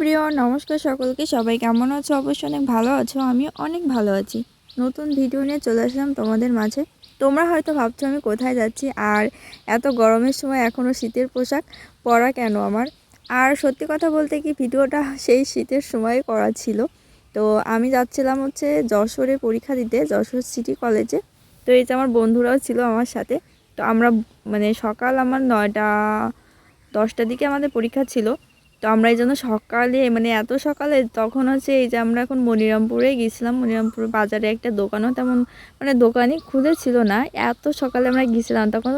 প্রিয়, নমস্কার সকলকে। সবাই কেমন আছো? অবশ্যই অনেক ভালো আছো। আমি অনেক ভালো আছি। নতুন ভিডিও নিয়ে চলে আসলাম তোমাদের মাঝে। তোমরা হয়তো ভাবছ আমি কোথায় যাচ্ছি? আর এত গরমের সময় এখনও শীতের পোশাক পরা কেন আমার? আর সত্যি কথা বলতে কি, ভিডিওটা সেই শীতের সময় করা ছিল। তো আমি যাচ্ছিলাম হচ্ছে যশোরে পরীক্ষা দিতে, যশোর সিটি কলেজে। তো এই যে আমার বন্ধুরাও ছিল আমার সাথে। তো আমরা মানে সকাল আমার নয়টা, দশটার দিকে আমাদের পরীক্ষা ছিল। তো আমরা এই জন্য সকালে মানে এত সকালে তখন হচ্ছে এই যে আমরা এখন মনিরামপুরে গেছিলাম মনিরামপুর বাজারে একটা দোকানও তেমন মানে দোকানই খুলেছিল না। এত সকালে আমরা গেছিলাম তখন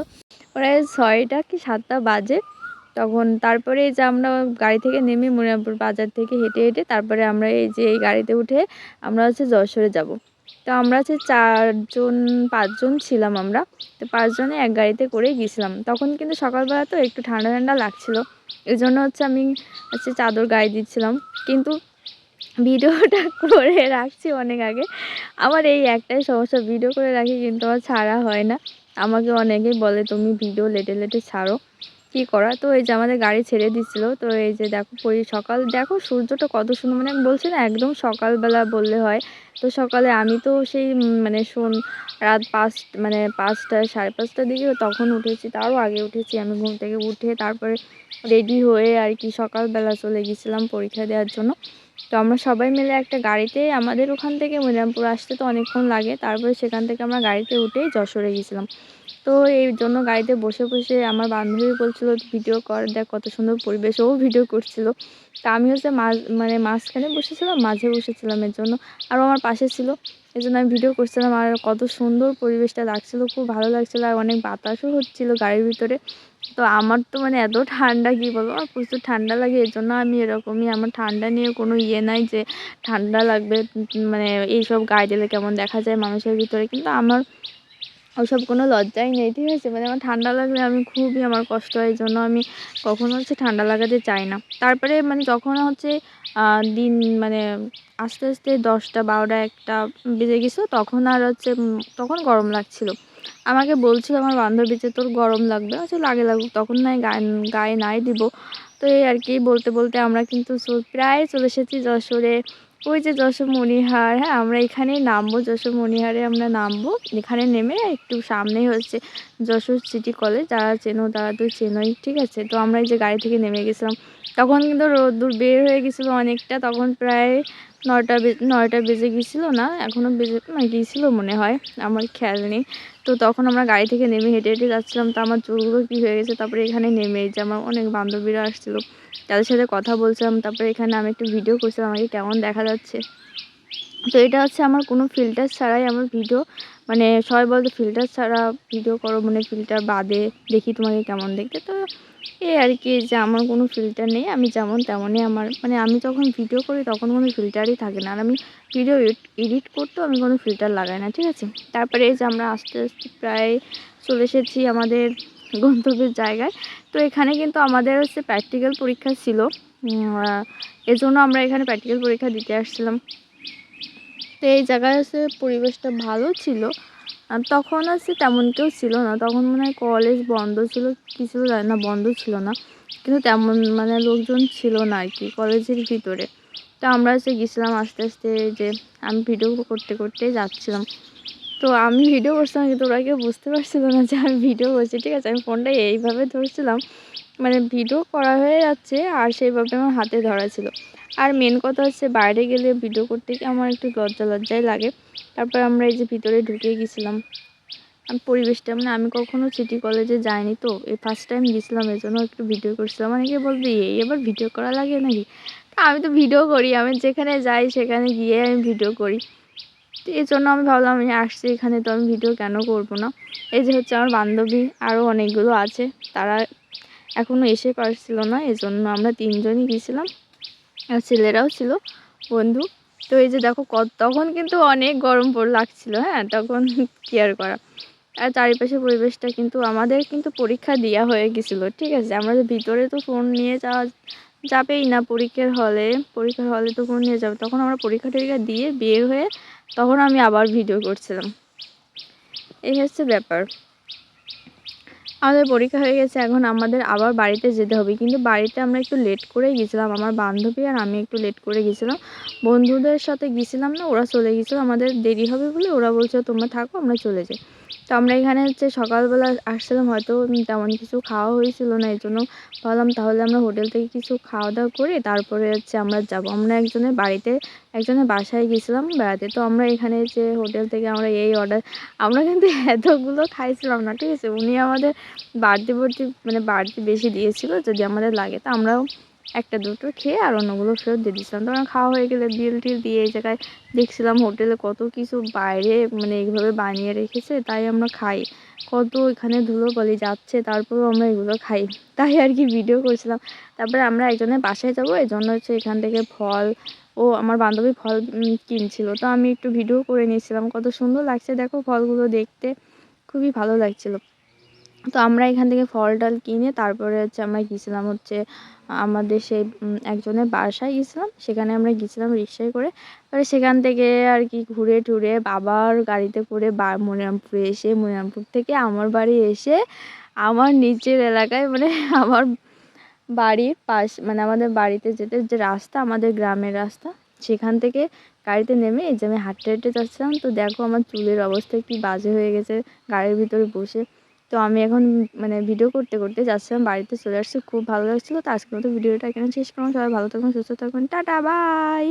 প্রায় ছয়টা কি সাতটা বাজে। তখন তারপরে এই যে আমরা গাড়ি থেকে নেমে মনিরামপুর বাজার থেকে হেঁটে হেঁটে তারপরে আমরা এই যে এই গাড়িতে উঠে আমরা হচ্ছে যশোরে যাব। তো আমরা হচ্ছে চারজন, পাঁচজন ছিলাম আমরা। তো পাঁচজনে এক গাড়িতে করেই গেছিলাম তখন কিন্তু সকালবেলা তো একটু ঠান্ডা ঠান্ডা লাগছিল। এই জন্য হচ্ছে আমি হচ্ছে চাদর গায়ে দিচ্ছিলাম। কিন্তু ভিডিওটা করে রাখছি অনেক আগে। আমার এই একটাই সমস্যা, ভিডিও করে রাখি কিন্তু আমার ছাড়া হয় না। আমাকে অনেকেই বলে, তুমি ভিডিও লেটে লেটে ছাড়ো। কী করা তো এই যে আমাদের গাড়ি ছেড়ে দিছিল। তো এই যে দেখো পরি সকাল, দেখো সূর্যটা কত সুন্দর মানে বলছি না, একদম সকালবেলা বললে হয়। তো সকালে আমি তো সেই মানে শোন, রাত পাঁচ মানে পাঁচটা, সাড়ে পাঁচটার দিকে তখন উঠেছি, তারও আগে উঠেছি। আমি ঘুম থেকে উঠে তারপরে রেডি হয়ে আর কি সকালবেলা চলে গেছিলাম পরীক্ষা দেওয়ার জন্য। তো আমরা সবাই মিলে একটা গাড়িতে আমাদের ওখান থেকে মনিরামপুর আসতে তো অনেকক্ষণ লাগে। তারপরে সেখান থেকে আমরা গাড়িতে উঠেই যশোরে গেছিলাম। তো এই জন্য গাড়িতে বসে বসে আমার বান্ধবী বলছিল, ভিডিও কর, দেখ কত সুন্দর পরিবেশ ও ভিডিও করছিল। তা আমি হচ্ছে মাঝ মানে মাঝখানে বসেছিলাম, মাঝে বসেছিলাম এর জন্য। আরও আমার পাশে ছিল এই জন্য আমি ভিডিও করছিলাম। আর কত সুন্দর পরিবেশটা লাগছিল, খুব ভালো লাগছিল। আর অনেক বাতাসও হচ্ছিল গাড়ির ভিতরে। তো আমার তো মানে এত ঠান্ডা, কী বলব? আমার প্রচুর ঠান্ডা লাগে এর জন্য আমি এরকমই আমার ঠান্ডা নিয়ে কোনো ইয়ে নাই যে ঠান্ডা লাগবে মানে এইসব গায়ে দিলে কেমন দেখা যায় মানুষের ভিতরে। কিন্তু আমার ওইসব কোনো লজ্জাই নেই, ঠিক আছে? মানে আমার ঠান্ডা লাগলে আমি খুবই আমার কষ্ট হয়, এই জন্য আমি কখনো হচ্ছে ঠান্ডা লাগাতে চাই না। তারপরে মানে যখন হচ্ছে দিন মানে আস্তে আস্তে দশটা, বারোটা, একটা বেজে গেছিল, তখন আর হচ্ছে তখন গরম লাগছিল। আমাকে বলছিল, আমার বান্ধবী যে তোর গরম লাগবে। আচ্ছা লাগে লাগুক, তখন নাই গায়ে গায়ে নাই দিব। তো এই আর কি বলতে বলতে আমরা কিন্তু প্রায় চলে এসেছি যশোরে। ওই যে যশোর মণিহার হ্যাঁ আমরা এখানেই নামবো যশোর মণিহারে আমরা নামবো। এখানে নেমে একটু সামনেই হচ্ছে যশোর সিটি কলেজ, যারা চেনো তারা তো চেনোই, ঠিক আছে? তো আমরা এই যে গাড়ি থেকে নেমে গেছিলাম। তখন কিন্তু রোদ্দুর বের হয়ে গেছিল অনেকটা, তখন প্রায় নয়টা নয়টা বেজে গিয়েছিল না এখনও বেজে গিয়েছিল মনে হয়, আমার খেয়াল নেই। তো তখন আমরা গাড়ি থেকে নেমে হেঁটে হেঁটে যাচ্ছিলাম, তো আমার চুলগুলো কী হয়ে গেছে তারপরে এখানে নেমে যে আমার অনেক বান্ধবীরা আসছিল, তাদের সাথে কথা বলছিলাম, তারপরে এখানে আমি একটু ভিডিও করছিলাম, আমাকে কেমন দেখা যাচ্ছে। তো এটা হচ্ছে আমার কোনো ফিল্টার ছাড়াই আমার ভিডিও মানে সবাই বলতো, ফিল্টার ছাড়া ভিডিও করো মানে ফিল্টার বাদে দেখি তোমাকে কেমন দেখতে। তো এই আর কি যে আমার কোনো ফিল্টার নেই, আমি যেমন তেমনই আমার মানে আমি যখন ভিডিও করি তখন কোনো ফিল্টারই থাকে না। আর আমি ভিডিও এডিট করতেও আমি কোনো ফিল্টার লাগাই না, ঠিক আছে? তারপরে এই যে আমরা আস্তে আস্তে প্রায় চলে এসেছি আমাদের গন্তব্যের জায়গায়। তো এখানে কিন্তু আমাদের হচ্ছে প্র্যাকটিক্যাল পরীক্ষা ছিল। এজন্য আমরা এখানে প্র্যাকটিক্যাল পরীক্ষা দিতে আসছিলাম। এই জায়গায় হচ্ছে পরিবেশটা ভালো ছিল। তখন আছে তেমন কেউ ছিল না। তখন মনে হয় কলেজ বন্ধ ছিল কিছু জানি না, বন্ধ ছিল না। কিন্তু তেমন মানে লোকজন ছিল না আর কি কলেজের ভিতরে। তো আমরা হচ্ছে গেছিলাম আস্তে আস্তে যে আমি ভিডিও করতে করতে যাচ্ছিলাম। তো আমি ভিডিও করছিলাম, কিন্তু ওরা কেউ বুঝতে পারছিল না যে আমি ভিডিও করছি। ঠিক আছে, আমি ফোনটা এইভাবে ধরছিলাম মানে ভিডিও করা হয়ে যাচ্ছে আর সেইভাবে আমার হাতে ধরা ছিল। আর মেন কথা হচ্ছে বাইরে গেলে ভিডিও করতে গিয়ে আমার একটু লজ্জা লজ্জাই লাগে। তারপর আমরা এই যে ভিতরে ঢুকে গেছিলাম। পরিবেশটা মানে আমি কখনো সিটি কলেজে যাইনি তো এই ফার্স্ট টাইম গেছিলাম এই জন্য একটু ভিডিও করছিলাম। মানে অনেকে বলবে, এই এবার ভিডিও করা লাগে নাকি? তা আমি তো ভিডিও করি, আমি যেখানে যাই সেখানে গিয়ে আমি ভিডিও করি। তো এই জন্য আমি ভাবলাম, আমি আসছি এখানে, তো আমি ভিডিও কেন করব না? এই যে হচ্ছে আমার বান্ধবী আরও অনেকগুলো আছে, তারা এখনও এসে পারছিল না, এই জন্য আমরা তিনজনই গিয়েছিলাম। আর ছেলেরাও ছিল, বন্ধু। তো এই যে দেখো তখন কিন্তু অনেক গরম পড় লাগছিল হ্যাঁ? তখন কেয়ার করা? আর চারিপাশে পরিবেশটা কিন্তু আমাদের কিন্তু পরীক্ষা দেওয়া হয়ে গেছিল ঠিক আছে? আমাদের ভিতরে তো ফোন নিয়ে যাওয়া যাবেই না, পরীক্ষার হলে। পরীক্ষার হলে তো ফোন নিয়ে যাবে। তখন আমরা পরীক্ষা টরীক্ষা দিয়ে বের হয়ে তখন আমি আবার ভিডিও করছিলাম। এই হচ্ছে ব্যাপার। আমাদের পরীক্ষা হয়ে গেছে, এখন আমাদের আবার বাড়িতে যেতে হবে। কিন্তু বাড়িতে আমরা একটু লেট করেই গেছিলাম, আমার বান্ধবী আর আমি একটু লেট করে গেছিলাম। বন্ধুদের সাথে গেছিলাম না, ওরা চলে গেছিল, আমাদের দেরি হবে বলে ওরা বলছে, তোমরা থাকো, আমরা চলে যাই। তো আমরা এখানে হচ্ছে সকালবেলা আসছিলাম, হয়তো তেমন কিছু খাওয়া হয়েছিল না, এই জন্য ভাবলাম তাহলে আমরা হোটেল থেকে কিছু খাওয়া দাওয়া করে তারপরে হচ্ছে আমরা যাব। আমরা একজনের বাড়িতে, একজনের বাসায় গেছিলাম বেড়াতে। তো আমরা এখানে যে হোটেল থেকে আমরা এই অর্ডার, আমরা কিন্তু এতগুলো খাইছিলাম না, ঠিক আছে? উনি আমাদের বাড়তি বাড়তি মানে বাড়তি বেশি দিয়েছিল যদি আমাদের লাগে, তো আমরাও একটা দুটো খেয়ে আর অন্যগুলো ফেরত দিয়ে দিয়েছিলাম। তো আমার খাওয়া হয়ে গেলে বিল টিল দিয়ে এই জায়গায় দেখছিলাম হোটেলে কত কিছু বাইরে মানে এইভাবে বানিয়ে রেখেছে, তাই আমরা খাই। কত এখানে ধুলো বলি যাচ্ছে, তারপরেও আমরা এগুলো খাই। তাই আর কি ভিডিও করছিলাম। তারপরে আমরা একজনের বাসায় যাব এই জন্য হচ্ছে এখান থেকে ফল ও আমার বান্ধবী ফল কিনছিল। তো আমি একটু ভিডিও করে নিয়েছিলাম, কত সুন্দর লাগছে। দেখো ফলগুলো দেখতে, খুবই ভালো লাগছিল। তো আমরা এখান থেকে ফল টল কিনে তারপরে হচ্ছে আমরা গেছিলাম হচ্ছে, আমাদের সেই একজনের বাসায় গেছিলাম সেখানে আমরা গেছিলাম রিক্সায় করে। এবারে সেখান থেকে আর কি ঘুরে টুরে বাবার গাড়িতে করে বা, মনিরামপুরে এসে, মনিরামপুর থেকে আমার বাড়ি এসে আমার নিচের এলাকায় মানে আমার বাড়ির পাশ মানে আমাদের বাড়িতে যেতে যে রাস্তা, আমাদের গ্রামের রাস্তা, সেখান থেকে গাড়িতে নেমে এই যে আমি হাঁটতে হাঁটতে যাচ্ছিলাম। তো দেখো আমার চুলের অবস্থা কি বাজে হয়ে গেছে, গাড়ির ভিতরে বসে। তো আমি এখন মানে ভিডিও করতে করতে যাচ্ছিলাম, বাড়িতে চলে আসছি, খুব ভালো লাগছিল। তো আজকের মতো ভিডিওটা এখানে শেষ করলাম। সবাই ভালো থাকুন, সুস্থ থাকবেন টাটা, বাই!